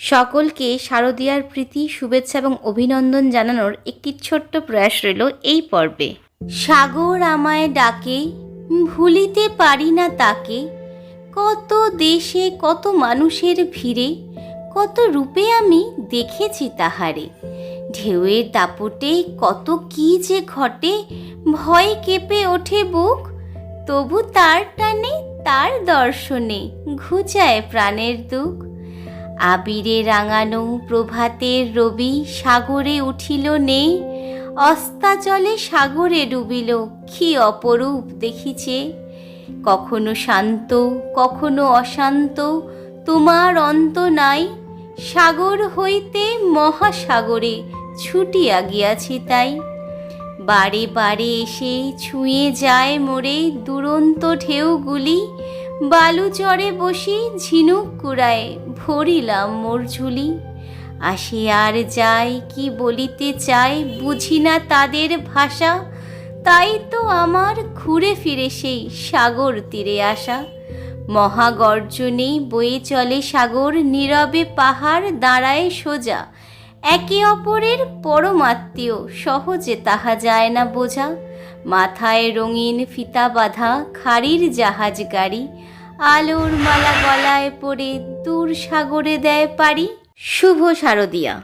সকলকে শারদীয়ার প্রীতি, শুভেচ্ছা এবং অভিনন্দন জানানোর একটি ছোট্ট প্রয়াস রইল এই পর্বে। সাগর আমায় ডাকে, ভুলিতে পারি না তাকে। কত দেশে, কত মানুষের ভিড়ে, কত রূপে আমি দেখেছি তাহারে। ঢেউয়ের দাপটে কত কি যে ঘটে, ভয়ে কেঁপে ওঠে বুক। তবু তার টানে, তার দর্শনে ঘুচায় প্রাণের দুঃখ। আবিরে রাঙানো প্রভাতের রবি সাগরে উঠিল নেই, অস্তাচলে সাগরে ডুবিল কি অপরূপ দেখিছে। কখনো শান্ত, কখনো অশান্ত, তোমার অন্ত নাই, সাগর হইতে মহাসাগরে ছুটিয়া গিয়াছি তাই। বারে বারে এসে ছুঁয়ে যায় মোরে দুরন্ত ঢেউগুলি বালু চরে বসি ঝিনুক কুড়ায়, ভরিলাম মোর ঝুলি। আসে আর যায় কি বলিতে চায়, বুঝি না তাদের ভাষা। তাই তো আমার ঘুরে ফিরে সেই সাগর তীরে আসা। মহাগর্জনে বয়ে চলে সাগর, নীরবে পাহাড় দাঁড়ায় সোজা। একে অপরের পরমাত্মীয়, সহজে তাহা যায় না বোঝা। মাথায় রঙিন ফিতা বাঁধা, খাড়ির জাহাজ গাড়ি। আলোর মালা গলায় পড়ে দূর সাগরে দেয় পারি শুভ শারদিয়া।